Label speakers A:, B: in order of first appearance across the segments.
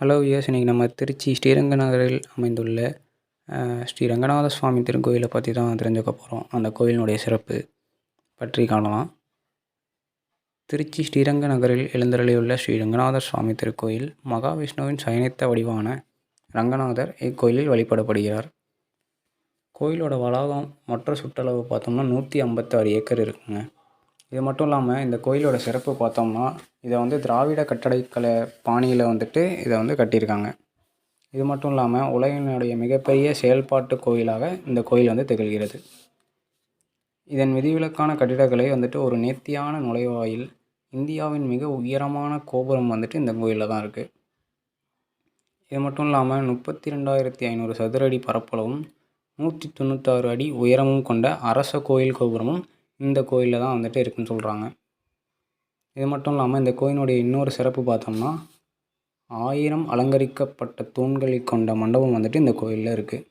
A: Hello viewers இன்றைக்கி நம்ம திருச்சி ஸ்ரீரங்க நகரில் அமைந்துள்ள ஸ்ரீ ரங்கநாத சுவாமி திருக்கோயிலை பற்றி தான் தெரிஞ்சுக்க போகிறோம் அந்த கோயிலினுடைய சிறப்பு பற்றி காணலாம். திருச்சி ஸ்ரீரங்க நகரில் எழுந்தருளியுள்ள ஸ்ரீ ரங்கநாதர் சுவாமி திருக்கோயில் மகாவிஷ்ணுவின் சயனித்த வடிவான ரங்கநாதர் இக்கோயிலில் வழிபடப்படுகிறார். கோயிலோட வளாகம் மற்ற சுற்றளவு பார்த்தோம்னா நூற்றி ஐம்பத்தாறு ஏக்கர் இருக்குங்க. இது மட்டும் இல்லாமல் இந்த கோயிலோட சிறப்பு பார்த்தோம்னா இதை வந்து திராவிட கட்டடக்கலை பாணியில் வந்துட்டு இதை வந்து கட்டியிருக்காங்க. இது மட்டும் இல்லாமல் உலகினுடைய மிகப்பெரிய செயல்பாட்டு கோயிலாக இந்த கோயில் வந்து திகழ்கிறது. இதன் விதிவிலக்கான கட்டிடக்கலை வந்துட்டு ஒரு நேர்த்தியான நுழைவாயில் இந்தியாவின் மிக உயரமான கோபுரம் வந்துட்டு இந்த கோயிலில் தான் இருக்குது இது மட்டும் இல்லாமல் முப்பத்தி ரெண்டாயிரத்தி ஐநூறு சதுர அடி பரப்பளவும் நூற்றி தொண்ணூத்தாறு அடி உயரமும் கொண்ட அரச கோயில் கோபுரமும் இந்த கோயிலில் தான் வந்துட்டு இருக்குன்னு சொல்கிறாங்க இது மட்டும் இல்லாமல் இந்த கோயிலுடைய இன்னொரு சிறப்பு பார்த்தோம்னா ஆயிரம் அலங்கரிக்கப்பட்ட தூண்களை கொண்ட மண்டபம் வந்துட்டு இந்த கோயிலில் இருக்குது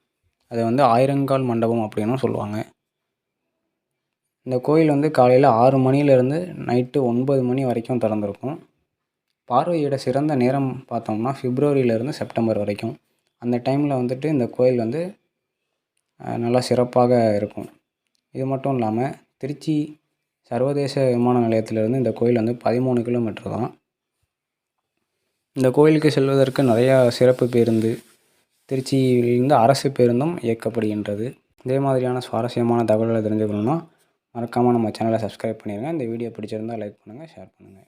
A: அதை வந்து ஆயிரங்கால் மண்டபம் அப்படின்னும் சொல்லுவாங்க. இந்த கோயில் வந்து காலையில் ஆறு மணிலேருந்து நைட்டு ஒன்பது மணி வரைக்கும் திறந்துருக்கும். பார்வையிட சிறந்த நேரம் பார்த்தோம்னா ஃபிப்ரவரியிலேருந்து செப்டம்பர் வரைக்கும். அந்த டைமில் வந்துட்டு இந்த கோயில் வந்து நல்லா சிறப்பாக இருக்கும். இது மட்டும் இல்லாமல் திருச்சி சர்வதேச விமான நிலையத்திலிருந்து இந்த கோயில் வந்து பதிமூணு கிலோமீட்டர் தான். இந்த கோயிலுக்கு செல்வதற்கு நிறையா சிறப்பு பேருந்து திருச்சியிலிருந்து அரசு பேருந்தும் இயக்கப்படுகின்றது. இதே மாதிரியான சுவாரஸ்யமான தகவல்களை தெரிஞ்சுக்கணுன்னா மறக்காமல் நம்ம சேனலை சப்ஸ்கிரைப் பண்ணிடுங்க இந்த வீடியோ பிடிச்சிருந்தால் லைக் பண்ணுங்கள் ஷேர் பண்ணுங்கள்